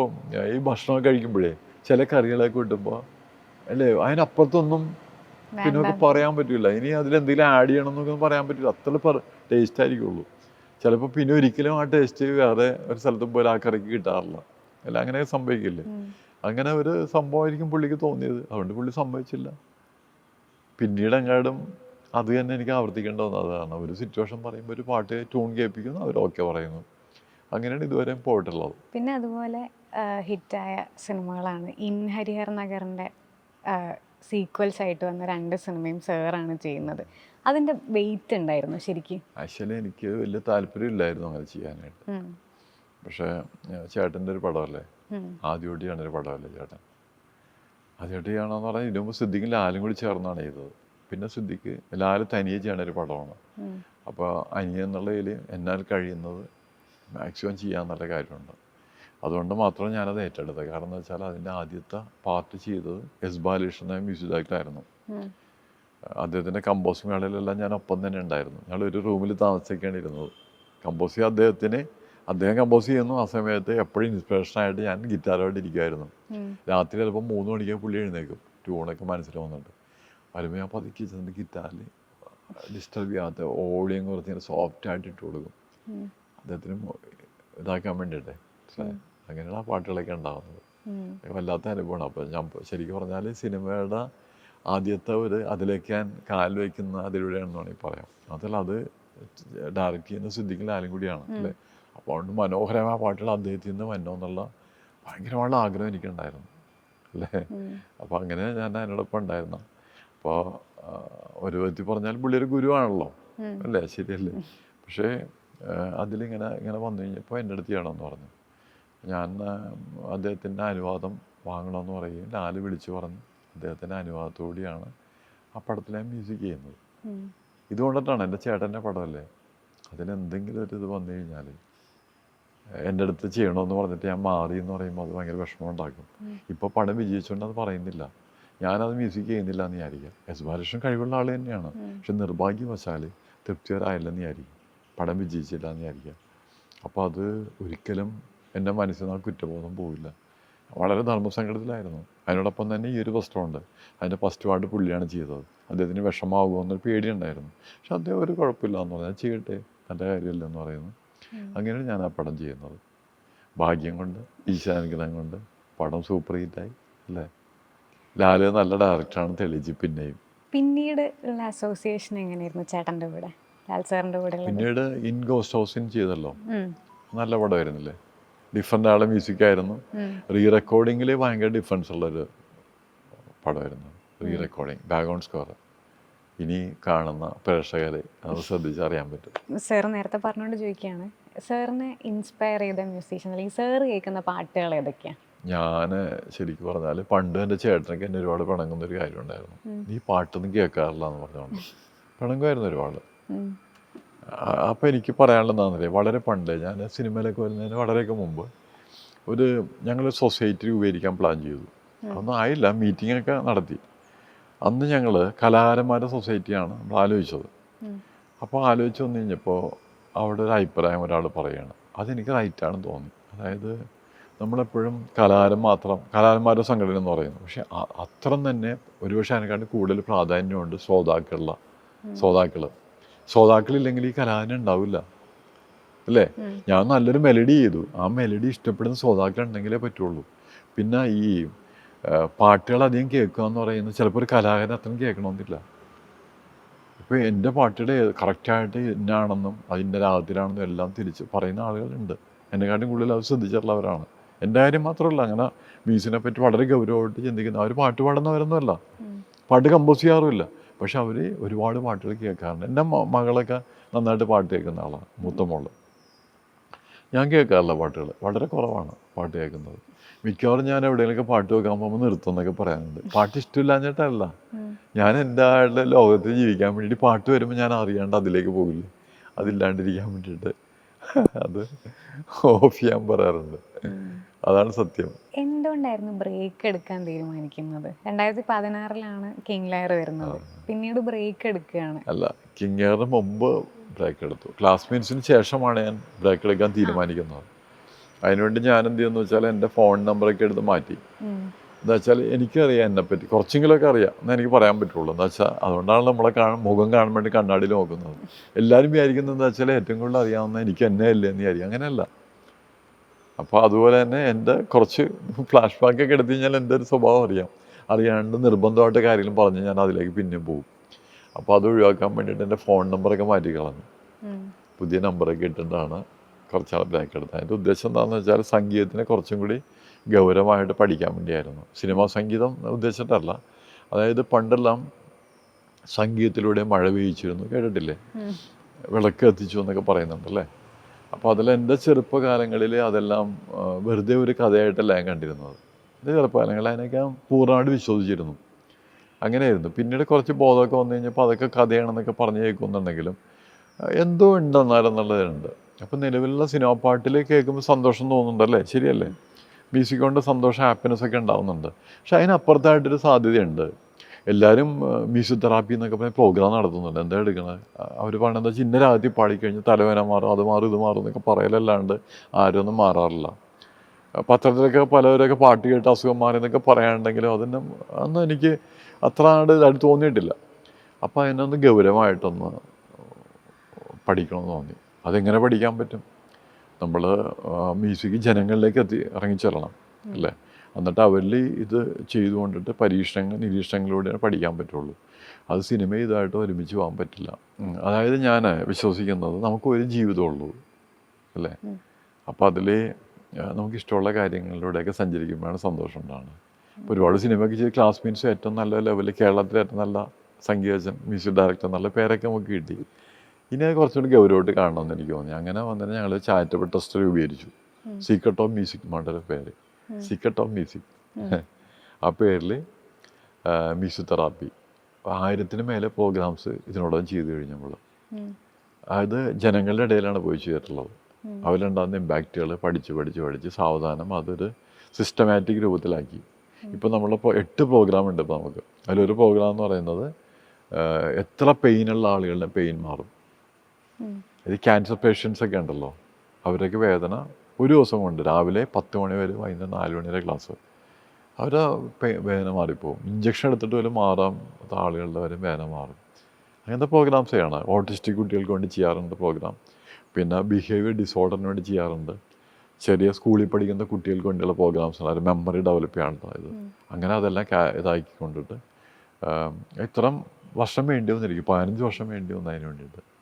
ഈ ഭക്ഷണം കഴിക്കുമ്പോഴേ ചില കറികളൊക്കെ കിട്ടുമ്പോൾ അല്ലേ അതിനപ്പുറത്തൊന്നും പിന്നെ. പറയാൻ പറ്റില്ല ഇനി അതിലെന്തെങ്കിലും ആഡ് ചെയ്യണം എന്നൊക്കെ പറയാൻ പറ്റില്ല അത്ര ടേസ്റ്റ് ആയിരിക്കുള്ളൂ. ചിലപ്പോൾ പിന്നെ ഒരിക്കലും ആ ടേസ്റ്റ് വേറെ ഒരു സ്ഥലത്തും പോലും ആ കറിക്ക് കിട്ടാറില്ല. അല്ല അങ്ങനെ സംഭവിക്കില്ലേ? അങ്ങനെ ഒരു സംഭവമായിരിക്കും പുള്ളിക്ക് തോന്നിയത്. അതുകൊണ്ട് പുള്ളി സംഭവിച്ചില്ല പിന്നീട് എങ്ങാടും അത് തന്നെ എനിക്ക് ആവർത്തിക്കേണ്ട അതാണ് ഒരു സിറ്റുവേഷൻ പറയുമ്പോൾ ഒരു പാട്ട് ട്യൂൺ കേൾപ്പിക്കുന്നു അവർ ഓക്കെ പറയുന്നു. അങ്ങനെയാണ് ഇതുവരെ പോയിട്ടുള്ളത്. പിന്നെ അതുപോലെ ഹിറ്റായ സിനിമകളാണ്. ഇൻ ഹരിഹർ നഗറിന്റെ സീക്വൽസ് ആയിട്ട് വന്ന രണ്ട് സിനിമയും സാറാണ് ചെയ്യുന്നത്. അതിന്റെ വെയിറ്റ് ഉണ്ടായിരുന്നു ശരിക്കും? ആക്ച്വലി എനിക്ക് വലിയ താല്പര്യമില്ലായിരുന്നു അങ്ങനെ ചെയ്യാനായിട്ട്. പക്ഷേ ചേട്ടന്റെ ഒരു പടമല്ലേ? ആദ്യോട്ടിയാണ് ആദ്യമായിട്ട് ഒരു പടമല്ലേ ചേട്ടൻ? ആദ്യമായിട്ട് ചെയ്യണമെന്ന് പറഞ്ഞാൽ ഇതിനു മുമ്പ് ലാലും കൂടി ചേർന്നാണ് ചെയ്തത്. പിന്നെ സിദ്ദിഖ് ലാൽ തനിയെ ചെയ്യണ ഒരു പടമാണ്. അപ്പോൾ അനിയ എന്നുള്ളതിൽ എന്നാൽ കഴിയുന്നത് മാക്സിമം ചെയ്യാന്നുള്ള കാര്യമുണ്ട്. അതുകൊണ്ട് മാത്രം ഞാനത് ഏറ്റെടുത്തത്. കാരണം എന്ന് വെച്ചാൽ അതിന്റെ ആദ്യത്തെ പാർട്ട് ചെയ്തത് എസ് ബാലകൃഷ്ണൻ മ്യൂസിക് ഡയറക്ടറായിരുന്നു. അദ്ദേഹത്തിന്റെ കമ്പോസിംഗ് വേളയിലെല്ലാം ഞാൻ ഒപ്പം തന്നെ ഉണ്ടായിരുന്നു. ഞങ്ങൾ ഒരു റൂമിൽ താമസിക്കാണ് ഇരുന്നത്. കമ്പോസ് ചെയ്യാൻ അദ്ദേഹത്തിന് അദ്ദേഹം കമ്പോസ് ചെയ്യുന്നു. ആ സമയത്ത് എപ്പോഴും ഇൻസ്പിറേഷനായിട്ട് ഞാൻ ഗിറ്റാറോട് ഇരിക്കുമായിരുന്നു. രാത്രി ചിലപ്പോൾ മൂന്ന് മണിക്ക് പുള്ളി എഴുന്നേക്കും ട്യൂണൊക്കെ മനസ്സിൽ വന്നിട്ട്. ഞാൻ പതുക്കി ചെന്നിട്ട് ഗിറ്റാറിൽ ഡിസ്റ്റർബ് ചെയ്യാത്ത ഓളിയും കുറച്ച് ഇങ്ങനെ സോഫ്റ്റ് ആയിട്ട് ഇട്ട് കൊടുക്കും. അദ്ദേഹത്തിനും ഇതാക്കാൻ വേണ്ടിയിട്ടേ? അങ്ങനെയാണ് ആ പാട്ടുകളൊക്കെ ഉണ്ടാകുന്നത് വല്ലാത്ത അനുഭവമാണ്. അപ്പോൾ ഞാൻ ശരിക്കും പറഞ്ഞാൽ സിനിമയുടെ ആദ്യത്തെ ഒരു അതിലേക്ക് ഞാൻ കാൽ വയ്ക്കുന്ന അതിലൂടെയാണെന്ന് വേണമെങ്കിൽ പറയാം. അതല്ല അത് ഡയറക്റ്റ് ചെയ്യുന്ന സിദ്ദിഖിൽ ആലും കൂടിയാണ് അല്ലേ? അപ്പോൾ അതുകൊണ്ട് മനോഹരമായ പാട്ടുകൾ അദ്ദേഹത്തിൽ നിന്ന് വന്നോ എന്നുള്ള ഭയങ്കരമായുള്ള ആഗ്രഹം എനിക്കുണ്ടായിരുന്നു അല്ലേ? അപ്പോൾ അങ്ങനെ ഞാൻ അതിനോടൊപ്പം ഉണ്ടായിരുന്നു. അപ്പോൾ ഒരു വിധത്തിൽ പറഞ്ഞാൽ പുള്ളി ഒരു ഗുരുവാണല്ലോ. അല്ലേ? ശരിയല്ലേ? പക്ഷേ അതിലിങ്ങനെ ഇങ്ങനെ വന്നു കഴിഞ്ഞപ്പോൾ എന്റെ അടുത്ത് ചെയ്യണമെന്ന് പറഞ്ഞു. ഞാൻ അദ്ദേഹത്തിന്റെ അനുവാദം വാങ്ങണമെന്ന് പറയുകയും ലാൽ വിളിച്ചു പറഞ്ഞു. അദ്ദേഹത്തിന്റെ അനുവാദത്തോടെയാണ് ആ പടത്തിൽ ഞാൻ മ്യൂസിക് ചെയ്യുന്നത്. ഇതുകൊണ്ടിട്ടാണ് എന്റെ ചേട്ടന്റെ പടമല്ലേ? അതിന് എന്തെങ്കിലും ഒരു ഇത് വന്നു കഴിഞ്ഞാൽ എന്റെ അടുത്ത് ചെയ്യണമെന്ന് പറഞ്ഞിട്ട് ഞാൻ മാറി എന്ന് പറയുമ്പോൾ അത് ഭയങ്കര വിഷമം ഉണ്ടാക്കും. ഇപ്പോൾ പടം വിജയിച്ചുകൊണ്ട് അത് പറയുന്നില്ല. ഞാനത് മ്യൂസിക് ചെയ്യുന്നില്ല എന്ന് വിചാരിക്കുക. എസ് ബാലകൃഷ്ണൻ കഴിവുള്ള ആൾ തന്നെയാണ്. പക്ഷെ നിർഭാഗ്യവശാൽ തൃപ്തികരായില്ലെന്ന് വിചാരിക്കും പടം വിജയിച്ചില്ല എന്ന് വിചാരിക്കുക. അപ്പോൾ അത് ഒരിക്കലും എന്റെ മനസ്സിൽ നിന്ന് ആ കുറ്റബോധം പോവില്ല. വളരെ ധർമ്മസങ്കടത്തിലായിരുന്നു. അതിനോടൊപ്പം തന്നെ ഈ ഒരു വസ്ത്രമുണ്ട് അതിന്റെ ഫസ്റ്റ് പാട്ട് പുള്ളിയാണ് ചെയ്തത്. അദ്ദേഹത്തിന് വിഷമാകുമോ എന്നൊരു പേടിയുണ്ടായിരുന്നു. പക്ഷെ അദ്ദേഹം ഒരു കുഴപ്പമില്ല എന്ന് പറഞ്ഞാൽ ചെയ്യട്ടെ നല്ല കാര്യമല്ല എന്ന് പറയുന്നു. അങ്ങനെയാണ് ഞാൻ ആ പടം ചെയ്യുന്നത്. ഭാഗ്യം കൊണ്ട് ഈശാനുഗ്രഹം കൊണ്ട് പടം സൂപ്പർ ഹിറ്റായി അല്ലേ? ലാൽ നല്ല ഡയറക്ടറാണ് തെളിയിച്ച് പിന്നെയും. പിന്നീട് ഉള്ള അസോസിയേഷൻ എങ്ങനെയായിരുന്നു ചേട്ടന്റെ കൂടെ? ലാൽ സാറിന്റെ കൂടെ പിന്നീട് ഇൻ ഗോസ്റ്റ് ഹൗസിൻ ചെയ്തല്ലോ. നല്ല പടമായിരുന്നില്ലേ ഡിഫറെന്റ് ആളെ മ്യൂസിക് ആയിരുന്നു. റീ റെക്കോർഡിങ്ങിൽ ഭയങ്കര ഡിഫറൻസ് ഉള്ളൊരു പടമായിരുന്നു. റീ റെക്കോർഡിങ് ബാക്ക്ഗ്രൗണ്ട് സ്കോർ ഇനി കാണുന്ന പ്രേക്ഷകരെ അത് ശ്രദ്ധിച്ചറിയാൻ പറ്റും. സാർ നേരത്തെ പറഞ്ഞുകൊണ്ട് ചോദിക്കുകയാണ് സാറിനെ ഇൻസ്പയർ ചെയ്ത മ്യൂസീഷ്യൻ അല്ലെങ്കിൽ സാർ കേൾക്കുന്ന പാട്ടുകൾ ഏതൊക്കെയാണ് ഞാൻ ശരിക്കും പറഞ്ഞാൽ പണ്ട് എന്റെ ചേട്ടനൊക്കെ എന്നെ ഒരുപാട് പിണങ്ങുന്ന ഒരു കാര്യം ഉണ്ടായിരുന്നു. നീ പാട്ടൊന്നും കേൾക്കാറില്ല എന്ന് പറഞ്ഞുകൊണ്ട് പിണങ്ങുമായിരുന്നു ഒരുപാട്. അപ്പോൾ എനിക്ക് പറയാനുള്ളതാണെന്നറിയാം വളരെ പണ്ട് ഞാൻ സിനിമയിലൊക്കെ വരുന്നതിന് വളരെയൊക്കെ മുമ്പ് ഒരു ഞങ്ങൾ സൊസൈറ്റി രൂപീകരിക്കാൻ പ്ലാൻ ചെയ്തു. അതൊന്നും ആയില്ല മീറ്റിങ്ങൊക്കെ നടത്തി. അന്ന് ഞങ്ങൾ കലാകാരന്മാരുടെ സൊസൈറ്റിയാണ് നമ്മൾ ആലോചിച്ചത്. അപ്പോൾ ആലോചിച്ച് വന്നു കഴിഞ്ഞപ്പോൾ അവിടെ ഒരു അഭിപ്രായം ഒരാൾ പറയുകയാണ് അതെനിക്ക് റൈറ്റാണെന്ന് തോന്നി. അതായത് നമ്മളെപ്പോഴും കലാകാരൻ മാത്രം കലാകാരന്മാരുടെ സംഘടന എന്ന് പറയുന്നു. പക്ഷെ അത്ര തന്നെ ഒരുപക്ഷെ അതിനെക്കാണ്ട് കൂടുതൽ പ്രാധാന്യമുണ്ട് ശ്രോതാക്കളുള്ള ശ്രോതാക്കൾ ശ്രോതാക്കളില്ലെങ്കിൽ ഈ കലാകാരൻ ഉണ്ടാവില്ല. അല്ലേ? ഞാൻ നല്ലൊരു മെലഡി ചെയ്തു. ആ മെലഡി ഇഷ്ടപ്പെടുന്ന ശ്രോതാക്കൾ ഉണ്ടെങ്കിലേ പറ്റുള്ളൂ. പിന്നെ ഈ പാട്ടുകൾ അധികം കേൾക്കുക എന്ന് പറയുന്നത് ചിലപ്പോൾ ഒരു കലാകാരൻ അത്രയും കേൾക്കണമെന്നില്ല. ഇപ്പോൾ എന്റെ പാട്ടുകൾ കറക്റ്റായിട്ട് ഇന്നാണെന്നും അതിന്റെ രാഗത്തിലാണെന്നും എല്ലാം തിരിച്ച് പറയുന്ന ആളുകളുണ്ട്. എന്നെക്കാട്ടും കൂടുതൽ അത് ശ്രദ്ധിച്ചിട്ടുള്ളവരാണ്. എന്റെ കാര്യം മാത്രമല്ല അങ്ങനെ മ്യൂസിനെ പറ്റി വളരെ ഗൗരവമായിട്ട് ചിന്തിക്കുന്ന അവർ പാട്ട് പാടുന്നവരൊന്നുമല്ല. പാട്ട് കമ്പോസ് ചെയ്യാറുമില്ല. പക്ഷെ അവർ ഒരുപാട് പാട്ടുകൾ കേൾക്കാറുണ്ട്. എന്റെ മകളൊക്കെ നന്നായിട്ട് പാട്ട് കേൾക്കുന്ന ആളാണ് മൂത്ത മോൾ. ഞാൻ കേൾക്കാറില്ല പാട്ടുകൾ. വളരെ കുറവാണ് പാട്ട് കേൾക്കുന്നത്. മിക്കവാറും ഞാൻ എവിടെയെങ്കിലൊക്കെ പാട്ട് വെക്കാൻ പോകുമ്പോൾ നിർത്തും എന്നൊക്കെ പറയാനുണ്ട് പാട്ട് ഇഷ്ടമില്ലാഞ്ഞിട്ടല്ല. ഞാൻ എന്റെ ആളുടെ ലോകത്തിൽ ജീവിക്കാൻ വേണ്ടിയിട്ട് പാട്ട് വരുമ്പോൾ ഞാൻ അറിയാണ്ട് അതിലേക്ക് പോകില്ലേ. അതില്ലാണ്ടിരിക്കാൻ വേണ്ടിയിട്ട്. അത് ഓഫ് ചെയ്യാൻ പറയാറുണ്ട്. അതാണ് സത്യം. എന്തുകൊണ്ടായിരുന്നു ബ്രേക്ക് എടുക്കാൻ തീരുമാനിക്കുന്നത്? രണ്ടായിരത്തി പതിനാറിലാണ് കിങ് ലയർ വരുന്നത് പിന്നീട് ബ്രേക്ക് എടുക്കുകയാണ്. അല്ല കിങ് ലയറിന് മുമ്പ് ബ്രേക്ക് എടുത്തു. ക്ലാസ്മേറ്റ്സിന് ശേഷമാണ് ഞാൻ ബ്രേക്ക് എടുക്കാൻ തീരുമാനിക്കുന്നത്. അതിനുവേണ്ടി ഞാൻ എന്ത് ചെയ്യുന്നു വെച്ചാൽ എന്റെ ഫോൺ നമ്പറൊക്കെ എടുത്ത് മാറ്റി. എന്താ വെച്ചാൽ എനിക്കറിയാം എന്നെപ്പറ്റി. കുറച്ചെങ്കിലുമൊക്കെ അറിയാം. എന്നാൽ എനിക്ക് പറയാൻ പറ്റുള്ളൂ. എന്താ വെച്ചാൽ അതുകൊണ്ടാണ് നമ്മളെ കാണാൻ മുഖം കാണാൻ വേണ്ടി കണ്ണാടിയിൽ നോക്കുന്നത്. എല്ലാവരും വിചാരിക്കുന്നത് എന്താ വെച്ചാൽ ഏറ്റവും കൂടുതൽ അറിയാവുന്ന എനിക്ക് എന്നെ അല്ലേ എന്ന് വിചാരിക്കും. അങ്ങനെയല്ല. അപ്പോൾ അതുപോലെ തന്നെ എന്റെ കുറച്ച് ഫ്ലാഷ് ബാക്ക് ഒക്കെ എടുത്തു കഴിഞ്ഞാൽ എന്റെ ഒരു സ്വഭാവം അറിയാം. അറിയാണ്ട് നിർബന്ധമായിട്ട് കാര്യങ്ങളും പറഞ്ഞ് ഞാൻ അതിലേക്ക് പിന്നെയും പോകും. അപ്പോൾ അത് ഒഴിവാക്കാൻ വേണ്ടിയിട്ട് എന്റെ ഫോൺ നമ്പറൊക്കെ മാറ്റി കളഞ്ഞു. പുതിയ നമ്പറൊക്കെ ഇട്ടിട്ടാണ് കുറച്ചാൾ ബ്രേക്ക് എടുത്തത്. അതിന്റെ ഉദ്ദേശം എന്താണെന്ന് വെച്ചാൽ സംഗീതത്തിനെ കുറച്ചും കൂടി ഗൗരവമായിട്ട് പഠിക്കാൻ വേണ്ടിയായിരുന്നു. സിനിമാ സംഗീതം ഉദ്ദേശിച്ചിട്ടല്ല. അതായത് പണ്ടെല്ലാം സംഗീതത്തിലൂടെ മഴ പെയ്യിച്ചിരുന്നു. കേട്ടിട്ടില്ലേ? വിളക്ക് കത്തിച്ചു എന്നൊക്കെ പറയുന്നുണ്ടല്ലേ? അപ്പോൾ അതിൽ എന്റെ ചെറുപ്പകാലങ്ങളിൽ അതെല്ലാം വെറുതെ ഒരു കഥയായിട്ടല്ല ഞാൻ കണ്ടിരുന്നത്. എന്റെ ചെറുപ്പകാലങ്ങളിൽ അതിനൊക്കെ ഞാൻ പൂർണമായിട്ട് വിശ്വസിച്ചിരുന്നു. അങ്ങനെയായിരുന്നു. പിന്നീട് കുറച്ച് ബോധമൊക്കെ വന്നു കഴിഞ്ഞപ്പോൾ അതൊക്കെ കഥയാണെന്നൊക്കെ പറഞ്ഞു കേൾക്കുന്നുണ്ടെങ്കിലും എന്തോ എന്തോ ഉണ്ടെന്നാലെന്നുള്ളതുണ്ട്. അപ്പം നിലവിലുള്ള സിനിമ പാട്ടിൽ കേൾക്കുമ്പോൾ സന്തോഷം തോന്നുന്നുണ്ടല്ലേ? ശരിയല്ലേ? മ്യൂസിക് കൊണ്ട് സന്തോഷം ഹാപ്പിനെസ് ഒക്കെ ഉണ്ടാവുന്നുണ്ട്. പക്ഷെ അതിനപ്പുറത്തായിട്ടൊരു സാധ്യതയുണ്ട്. എല്ലാവരും മ്യൂസിക് തെറാപ്പി എന്നൊക്കെ പറഞ്ഞ പ്രോഗ്രാം നടത്തുന്നുണ്ട്. എന്താ എടുക്കണത് അവർ ഇന്ന രാത്രി പാടിക്കഴിഞ്ഞ് തലവേന മാറും അത് മാറും ഇത് മാറും എന്നൊക്കെ പറയലല്ലാണ്ട് ആരും ഒന്നും മാറാറില്ല പത്രത്തിലൊക്കെ പലവരൊക്കെ പാട്ട് കേട്ട് അസുഖം മാറി എന്നൊക്കെ പറയാനുണ്ടെങ്കിലും അതൊന്നും അന്ന് എനിക്ക് അത്ര ആണ്ട് ഇതായിട്ട് തോന്നിയിട്ടില്ല. അപ്പോൾ അതിനൊന്ന് ഗൗരവമായിട്ടൊന്ന് പഠിക്കണമെന്ന് തോന്നി. അതെങ്ങനെ പഠിക്കാൻ പറ്റും? നമ്മൾ മ്യൂസിക് ജനങ്ങളിലേക്ക് എത്തി ഇറങ്ങിച്ചെല്ലണം അല്ലേ? എന്നിട്ട് അവരിൽ ഇത് ചെയ്തുകൊണ്ടിട്ട് പരീക്ഷണങ്ങൾ നിരീക്ഷണങ്ങളിലൂടെയാണ് പഠിക്കാൻ പറ്റുള്ളൂ. അത് സിനിമ ഇതായിട്ട് ഒരുമിച്ച് പോകാൻ പറ്റില്ല. അതായത് ഞാൻ വിശ്വസിക്കുന്നത് നമുക്ക് ഒരു ജീവിതമുള്ളൂ അല്ലേ? അപ്പോൾ അതിൽ നമുക്കിഷ്ടമുള്ള കാര്യങ്ങളിലൂടെയൊക്കെ സഞ്ചരിക്കുമ്പോഴാണ് സന്തോഷം ഉണ്ടാകുന്നത് ഇപ്പോൾ ഒരുപാട് സിനിമയ്ക്ക് ചെയ്ത് ക്ലാസ്മേറ്റ്സ് ഏറ്റവും നല്ല ലെവലിൽ കേരളത്തിലെ ഏറ്റവും നല്ല സംഗീതജ്ഞൻ മ്യൂസിക് ഡയറക്ടർ നല്ല പേരൊക്കെ നമുക്ക് കിട്ടി. ഇനി അത് കുറച്ചുകൂടി ഗൗരവമായിട്ട് കാണണമെന്ന് എനിക്ക് തോന്നി. അങ്ങനെ വന്നിട്ട് ഞങ്ങൾ ചാരിറ്റബിൾ ട്രസ്റ്റ് രൂപീകരിച്ചു. സീക്രട്ട് ഓഫ് മ്യൂസിക് മണ്ഡല പേര്. സീക്രട്ട് ഓഫ് മ്യൂസിക് ആ പേരിൽ മ്യൂസിക് തെറാപ്പി ആയിരത്തിന് മേലെ പ്രോഗ്രാംസ് ഇതിനോടകം ചെയ്തു കഴിഞ്ഞു നമ്മൾ അത് ജനങ്ങളുടെ ഇടയിലാണ് പോയി ചെയ്തിട്ടുള്ളത് അവരുണ്ടാകുന്ന ഇമ്പാക്റ്റുകൾ പഠിച്ച് പഠിച്ച് പഠിച്ച് സാവധാനം അതൊരു സിസ്റ്റമാറ്റിക് രൂപത്തിലാക്കി. ഇപ്പോൾ നമ്മളിപ്പോൾ എട്ട് പ്രോഗ്രാം ഉണ്ട് ഇപ്പോൾ നമുക്ക്. അതിലൊരു പ്രോഗ്രാം എന്ന് പറയുന്നത് എത്ര പെയിനുള്ള ആളുകളുടെ പെയിൻ മാറും. ഇത് ക്യാൻസർ പേഷ്യൻസ് ഒക്കെ ഉണ്ടല്ലോ. അവരൊക്കെ വേദന ഒരു ദിവസം കൊണ്ട് രാവിലെ പത്ത് മണി വരെ വൈകുന്നേരം നാല് മണി വരെ ക്ലാസ് അവരെ പെ- വേദന മാറിപ്പോവും. ഇഞ്ചക്ഷൻ എടുത്തിട്ട് വരും മാറാം. ആളുകളുടെ വരെ വേദന മാറും. അങ്ങനത്തെ പ്രോഗ്രാംസ് ചെയ്യണം. ഓട്ടിസ്റ്റിക് കുട്ടികൾക്ക് വേണ്ടി ചെയ്യാറുണ്ട് പ്രോഗ്രാം പിന്നെ ബിഹേവിയർ ഡിസോർഡറിന് വേണ്ടി ചെയ്യാറുണ്ട്. ചെറിയ സ്കൂളിൽ പഠിക്കുന്ന കുട്ടികൾക്ക് വേണ്ടിയുള്ള പ്രോഗ്രാംസ് ആണ്. മെമ്മറി ഡെവലപ്പ് ചെയ്യാനുള്ള ഇത് അങ്ങനെ അതെല്ലാം ഇതാക്കി കൊണ്ടിട്ട് വർഷം വേണ്ടി വന്നിരിക്കും. പതിനഞ്ച് വർഷം വേണ്ടി വന്നു അതിന് വേണ്ടിയിട്ട്.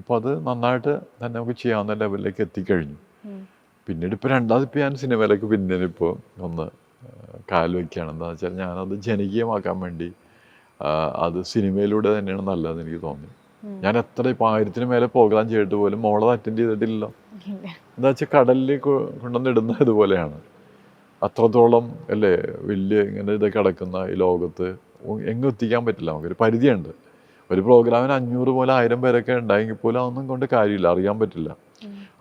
ഇപ്പോൾ അത് നന്നായിട്ട് തന്നെ നമുക്ക് ചെയ്യാവുന്ന ലെവലിലേക്ക് എത്തിക്കഴിഞ്ഞു. പിന്നീട് ഇപ്പോൾ രണ്ടാമത് ഇപ്പോൾ ഞാൻ സിനിമയിലേക്ക് പിന്നെ ഇപ്പോൾ ഒന്ന് കാൽ വയ്ക്കുകയാണ് എന്താ വെച്ചാൽ ഞാനത് ജനകീയമാക്കാൻ വേണ്ടി അത് സിനിമയിലൂടെ തന്നെയാണ് നല്ലതെന്ന് എനിക്ക് തോന്നി. ഞാൻ എത്ര ഇപ്പോൾ ആയിരത്തിന് മേലെ പ്രോഗ്രാം ചെയ്തിട്ട് പോലും മോളത് അറ്റൻഡ് ചെയ്തിട്ടില്ലല്ലോ എന്താ വെച്ചാൽ കടലിൽ കൊണ്ടുവന്നിടുന്ന ഇതുപോലെയാണ്. അത്രത്തോളം അല്ലേ വലിയ ഇങ്ങനെ ഇത് കിടക്കുന്ന ഈ ലോകത്ത് എങ്ങും എത്തിക്കാൻ പറ്റില്ല. നമുക്കൊരു പരിധിയുണ്ട്. ഒരു പ്രോഗ്രാമിന് അഞ്ഞൂറ് പോലെ ആയിരം പേരൊക്കെ ഉണ്ടായെങ്കിൽ പോലും അതൊന്നും കൊണ്ട് കാര്യമില്ല അറിയാൻ പറ്റില്ല.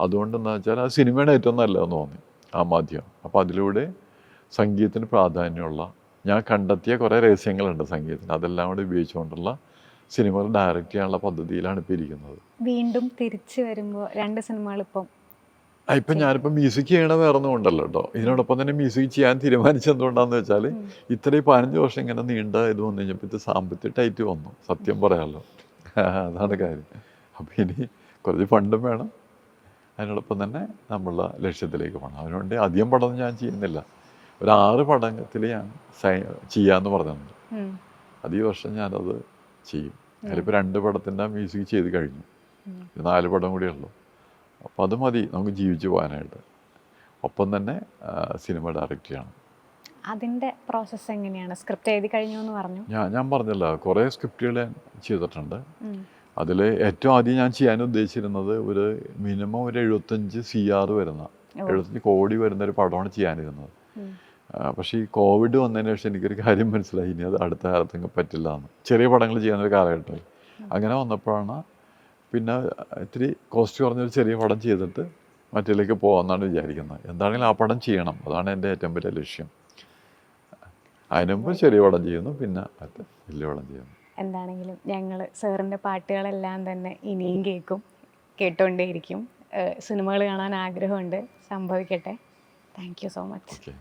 അതുകൊണ്ട് എന്താ വെച്ചാൽ ആ സിനിമയുടെ ഏറ്റവും നല്ലതെന്ന് തോന്നി ആ മാധ്യമം. അപ്പോൾ അതിലൂടെ സംഗീതത്തിന് പ്രാധാന്യമുള്ള ഞാൻ കണ്ടെത്തിയ കുറേ രഹസ്യങ്ങളുണ്ട് സംഗീതത്തിന്. അതെല്ലാം കൂടെ ഉപയോഗിച്ചുകൊണ്ടുള്ള സിനിമകൾ ഡയറക്റ്റ് ചെയ്യാനുള്ള പദ്ധതിയിലാണ് ഇപ്പോൾ ഇരിക്കുന്നത്. വീണ്ടും തിരിച്ചു വരുമ്പോൾ രണ്ട് സിനിമകൾ ഇപ്പം ഇപ്പം ഞാനിപ്പോ മ്യൂസിക് ചെയ്യണ വേറെ ഒന്നും ഉണ്ടല്ലോ കേട്ടോ ഇതിനോടൊപ്പം തന്നെ മ്യൂസിക് ചെയ്യാൻ തീരുമാനിച്ചെന്തുകൊണ്ടാന്ന് വെച്ചാൽ ഇത്രയും പതിനഞ്ച് വർഷം ഇങ്ങനെ നീണ്ട ഇത് വന്നു കഴിഞ്ഞപ്പോൾ ഇത് സാമ്പത്തിക ടൈറ്റ് വന്നു സത്യം പറയാമല്ലോ അതാണ് കാര്യം. അപ്പം ഇനി കുറച്ച് ഫണ്ടും വേണം. അതിനോടൊപ്പം തന്നെ നമ്മളുടെ ലക്ഷ്യത്തിലേക്ക് പോകണം. അതിനുവേണ്ടി അധികം പടം ഞാൻ ചെയ്യുന്നില്ല. ഒരു ആറ് പടത്തിൽ ഞാൻ സൈ ചെയ്യാമെന്ന് പറഞ്ഞിട്ടുണ്ട്. അത് ഈ വർഷം ഞാനത് ചെയ്യും. അതിലിപ്പോൾ രണ്ട് പടത്തിന്റെ മ്യൂസിക് ചെയ്ത് കഴിഞ്ഞു. നാല് പടം കൂടിയേ ഉള്ളൂ. അപ്പോൾ അത് മതി. നമുക്ക് ജീവിച്ചു പോകാനായിട്ട് ഒപ്പം തന്നെ സിനിമ ഡയറക്റ്റ് ചെയ്യണം. അതിന്റെ പ്രോസസ്സ് എങ്ങനെയാണ്? സ്ക്രിപ്റ്റ് എഴുതി കഴിഞ്ഞു എന്ന് പറഞ്ഞു. ഞാൻ ഞാൻ പറഞ്ഞല്ലോ. കുറേ സ്ക്രിപ്റ്റുകൾ ഞാൻ ചെയ്തിട്ടുണ്ട് അതിൽ ഏറ്റവും ആദ്യം ഞാൻ ചെയ്യാൻ ഉദ്ദേശിച്ചിരുന്നത് ഒരു മിനിമം ഒരു എഴുപത്തഞ്ച് സി ആർ വരുന്ന എഴുപത്തഞ്ച് കോടി വരുന്ന ഒരു പടമാണ് ചെയ്യാനിരുന്നത്. പക്ഷേ ഈ കോവിഡ് വന്നതിന് ശേഷം എനിക്കൊരു കാര്യം മനസ്സിലായി. ഇനി അത് അടുത്ത കാലത്തെങ്കിൽ പറ്റില്ല എന്ന്. ചെറിയ പടങ്ങൾ ചെയ്യാനൊരു ഒരു കാലഘട്ടമായി അങ്ങനെ വന്നപ്പോഴാണ് പിന്നെ ഇത്തിരി കോസ്റ്റ് കുറഞ്ഞൊരു ചെറിയ പടം ചെയ്തിട്ട് മറ്റേലേക്ക് പോകാമെന്നാണ് വിചാരിക്കുന്നത്. എന്താണെങ്കിലും ആ പടം ചെയ്യണം. അതാണ് എന്റെ ഏറ്റവും വലിയ ലക്ഷ്യം. അതിനുമ്പ് ചെറിയ പടം ചെയ്യുന്നു പിന്നെ മറ്റേ വലിയ പടം ചെയ്യുന്നു. എന്താണെങ്കിലും ഞങ്ങൾ സാറിന്റെ പാട്ടുകളെല്ലാം തന്നെ ഇനിയും കേൾക്കും കേട്ടുകൊണ്ടേയിരിക്കും സിനിമകൾ കാണാൻ ആഗ്രഹമുണ്ട്. സംഭവിക്കട്ടെ. Thank you so much okay